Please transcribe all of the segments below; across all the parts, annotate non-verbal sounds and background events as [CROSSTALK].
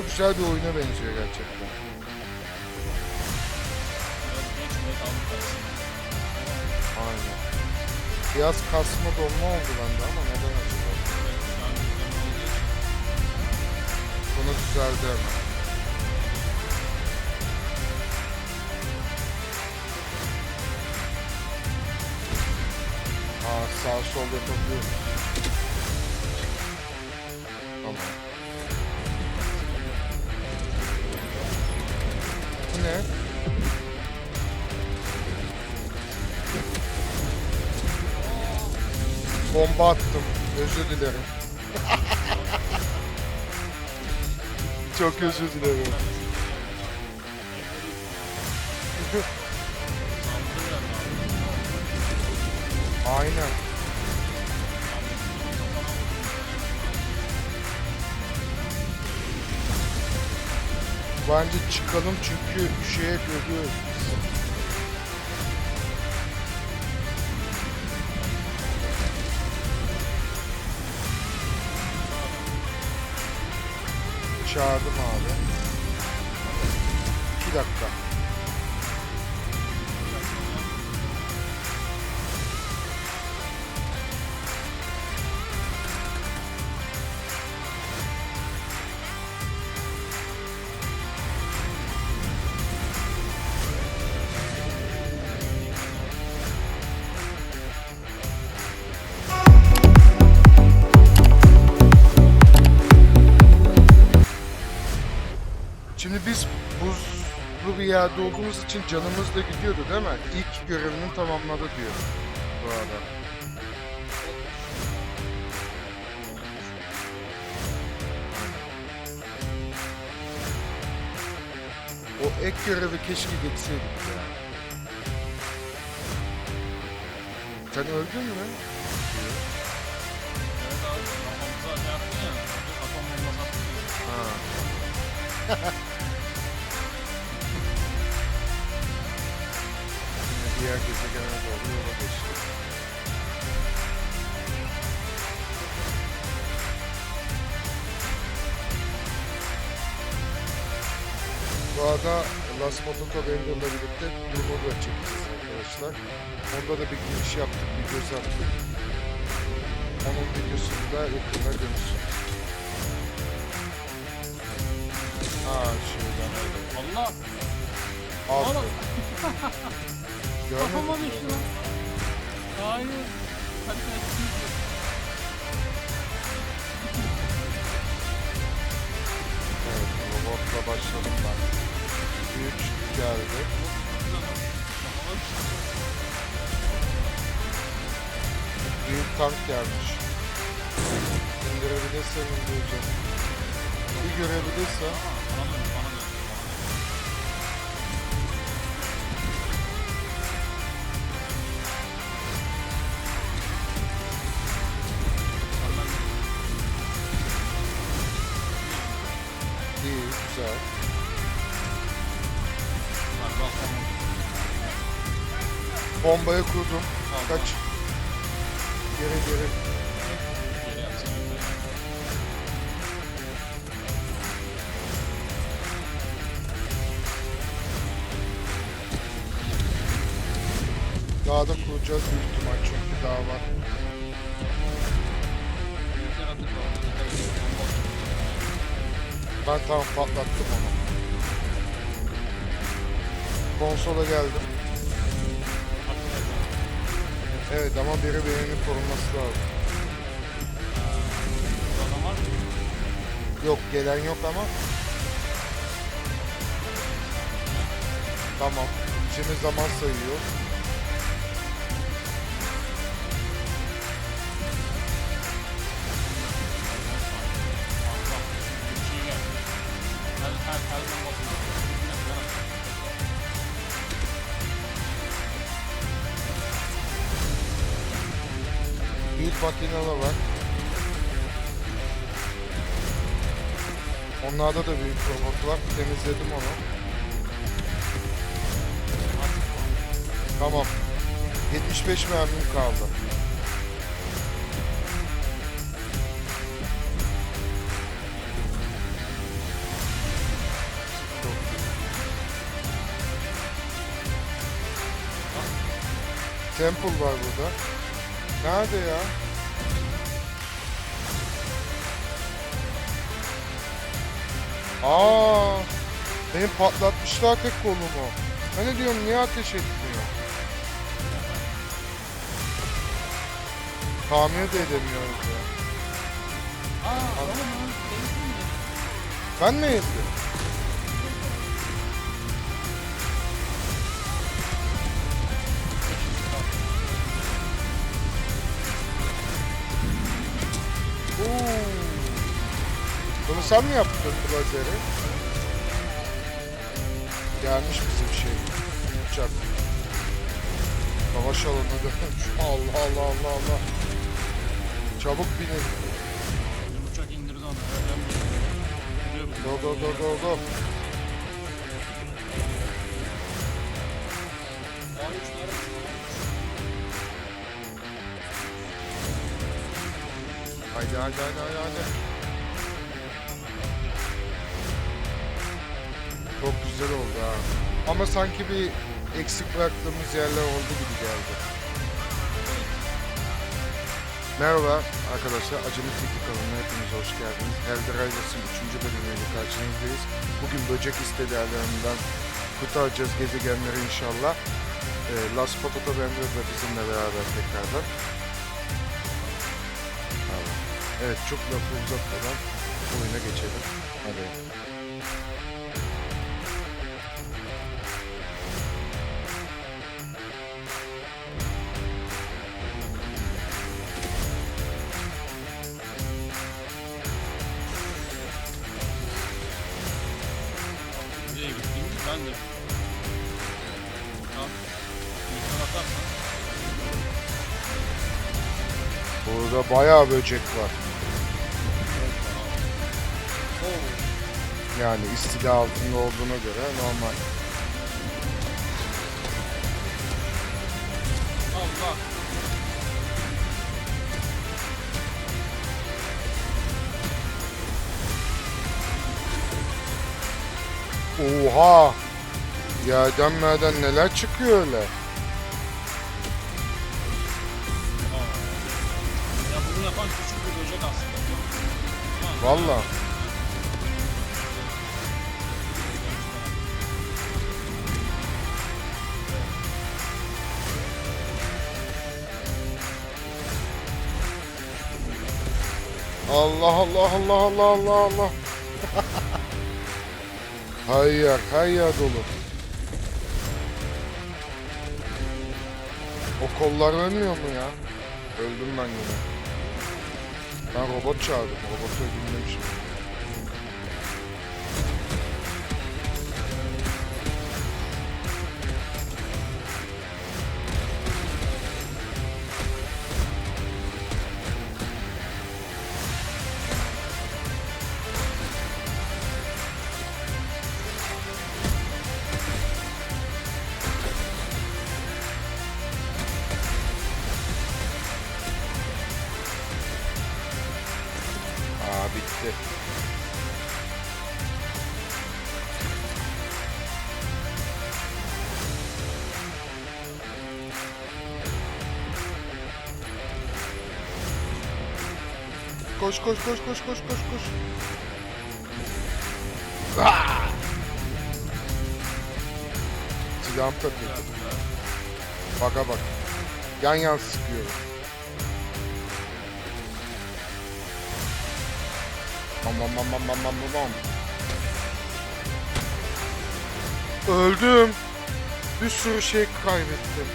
Ama güzel bir oyuna benziyor gerçekten. Aynen. Biraz kasma dolma oldu bende ama neden acaba? Bunu düzeldi hemen. Aa sağ sol yapabiliyoruz. Özür dilerim. [LAUGHS] Çok özür dilerim. [LAUGHS] Aynen. Bence çıkalım çünkü şeye görüyoruz Çağırdım abi. İki dakika. Şimdi biz buzlu bir yerde olduğumuz için canımız da gidiyordu değil mi? İlk görevini tamamladı diyor bu arada. O ek görevi keşke geçseydik ya. Sen öldün mü? Evet [LAUGHS] diğer gezegene doğru yola geçtik. Bu arada Las Mototorengo'la birlikte Dumo da çekeceğiz arkadaşlar. Onda da bir giriş yaptık, bir göz attık. Onun videosunu da yakında görürsünüz. Aa şuradan Allah! al. Allah! [LAUGHS] [LAUGHS] Kafama düştü lan. Hayır. Hadi. Evet, robotla başladım ben. 3 geldi. Büyük tank gelmiş. İndirebilirsen indireceğim. Bir görebilirsen. Bombayı kurdum. Kaç. Geri geri. Geri yapsana güzel. Daha da kuracağız büyük ihtimal çünkü daha var. Ben tam patlattım onu. Konsola geldim. Evet ama biri birini koruması lazım. Adam? Yok gelen yok ama. Tamam. Şimdi zaman sayıyor. Signal'a var. Onlarda da büyük robot var. Temizledim onu. Tamam. 75 mermim kaldı. Temple var burada. Nerede ya? Aa, beni patlatmışlar tek kolumu. Ne diyorum niye ateş etmiyor? Tamir de edemiyoruz ya. Aa, oğlum? Ben mi ezdim? Oo. Bunu sen mi yaptın bu lazeri? Gelmiş bizim şey. Uçak. Savaş alanına dönmüş. [LAUGHS] Allah Allah Allah Allah. Çabuk binin. Uçak indirdi onu. Go go go go go. Haydi haydi haydi haydi güzel oldu ha. Ama sanki bir eksik bıraktığımız yerler oldu gibi geldi. Merhaba arkadaşlar, Acemi Teknik kanalına hepiniz hoş geldiniz. Elder Ailesi'nin 3. bölümüyle karşınızdayız. Bugün böcek istedelerinden kurtaracağız gezegenleri inşallah. Ee, Las Potato Bender da bizimle beraber tekrardan. Evet çok lafı uzatmadan oyuna geçelim. Hadi. Gittin? Ben de. Tamam. Bakarsan. Burada bayağı böcek var. Yani istila altında olduğuna göre normal. Allah. Oha! Yerden merden neler çıkıyor öyle? Ya bunu yapan küçük bir böcek aslında. Tamam. Valla. Allah Allah Allah Allah Allah Allah. her yer, her yer dolu. O kollar ölmüyor mu ya? Öldüm ben yine. Ben robot çağırdım. Robotu öldürmemişim. Koş koş koş koş koş koş koş. Ah! Silahım takıldı. Baka bak. Yan yan sıkıyorum. Bam bam bam bam bam. Öldüm. Bir sürü şey kaybettim.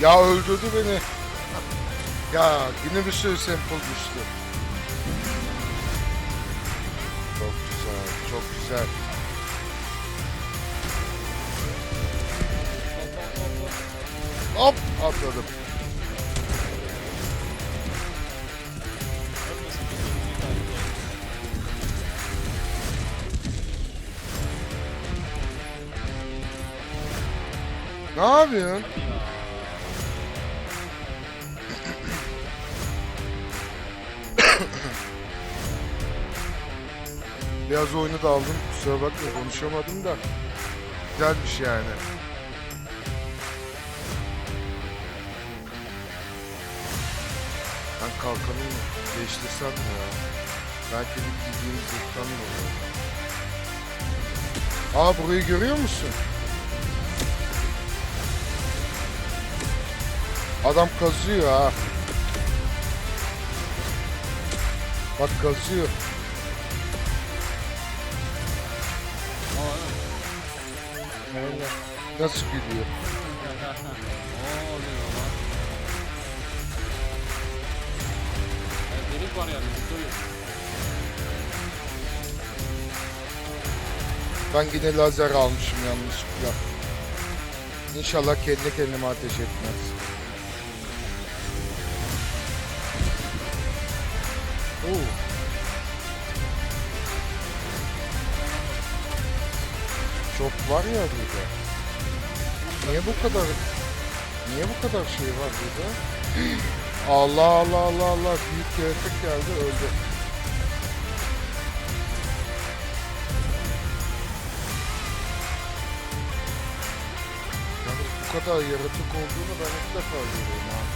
Ya öldürdü beni. ya yine bir sürü sample düştü. Çok güzel, çok güzel. Hop atladım. Ne yapıyorsun? Biraz oyunu da aldım. Kusura bakma konuşamadım da. Güzelmiş yani. Ben kalkanı mı değiştirsem mi ya? Belki bir giydiğimiz zırhtan mı olur? Aa burayı görüyor musun? Adam kazıyor ha. Bak kazıyor. Nasıl gülüyor? Ben yine lazer almışım yanlışlıkla. İnşallah kendi kendime ateş etmez. Oo. Çok var ya burada. Niye bu kadar Niye bu kadar şey var burada? [GASPS] Allah Allah Allah Allah büyük yaratık geldi öldü. Yani bu kadar yaratık olduğunu ben ilk defa görüyorum var.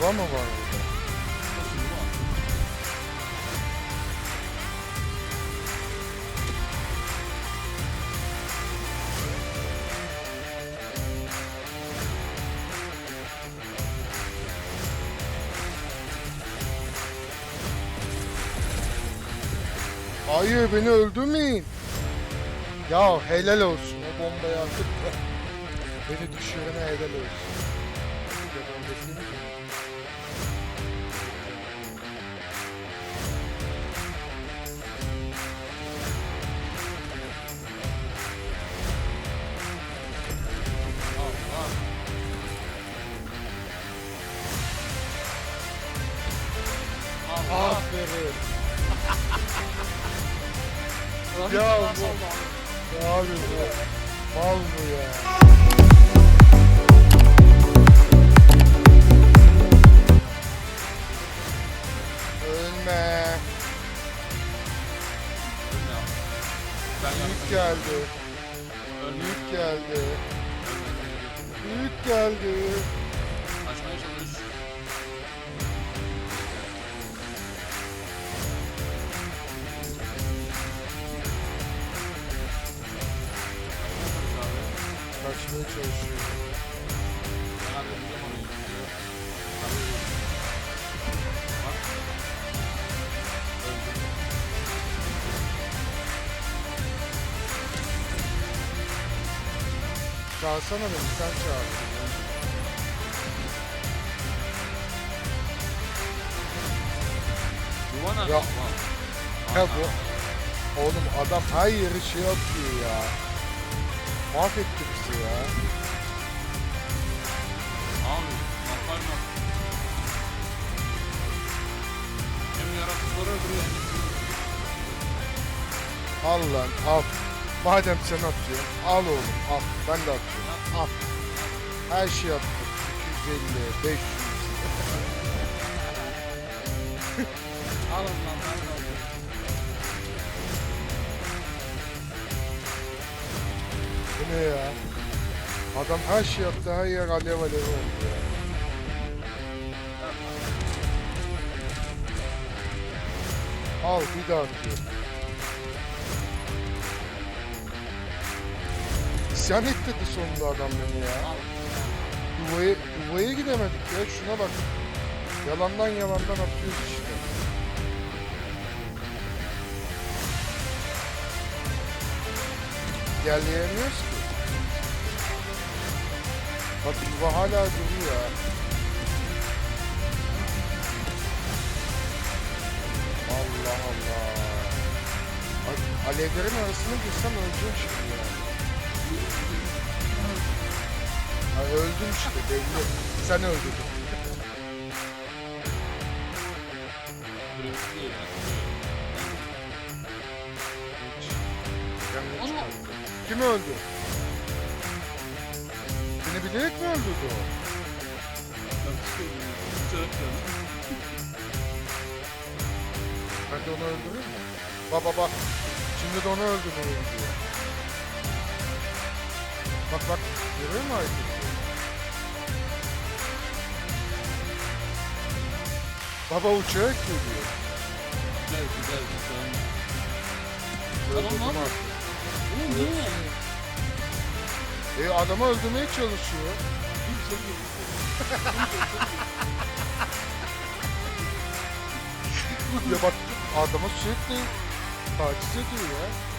Yuva mı var Hayır beni öldürmeyin. Ya helal olsun o bombayı atıp da beni düşürene helal olsun. Ulan Ya bu-? Ya abi bu mal bu ya. Ölme. Ben Büyük geldi. Büyük geldi. Büyük geldi. Çağırsana beni sen çağır. Nerede? Ya. Ya bu oğlum adam her yeri şey atıyor ya. Mahvetti bizi ya. Abi. Hem yaratıkları öldürüyor Al lan al. Madem sen atıyorsun al oğlum al. Ben de atıyorum. Al. Her şey attım. 250, 500. Alın lan ben. Bu ne ya? Adam her şey yaptı her yer alev alev oldu ya. Al bir daha atıyorum. İsyan ettirdi sonunda adam beni ya. Al. Yuvaya, yuvaya gidemedik ya şuna bak. Yalandan yalandan atıyoruz işte. Yerleyemiyoruz ki. Bak yuva hala duruyor ya. Allah Allah. Alevlerin arasına girsem öleceğim şimdi ya. Ha, öldüm işte belli. Sen öldürdün. Kim öldü? Seni bilerek mi öldürdü o? Ben de onu öldürür mü? Bak bak bak. Şimdi de onu öldürüyorum. Bak bak. Görüyor musun Baba uçarak geliyor. Güzel güzel güzel. Tamam Öldürdüm lan. artık. Oğlum niye? E adamı öldürmeye çalışıyor. [LAUGHS] ya bak adamı sürekli taciz ediyor ya.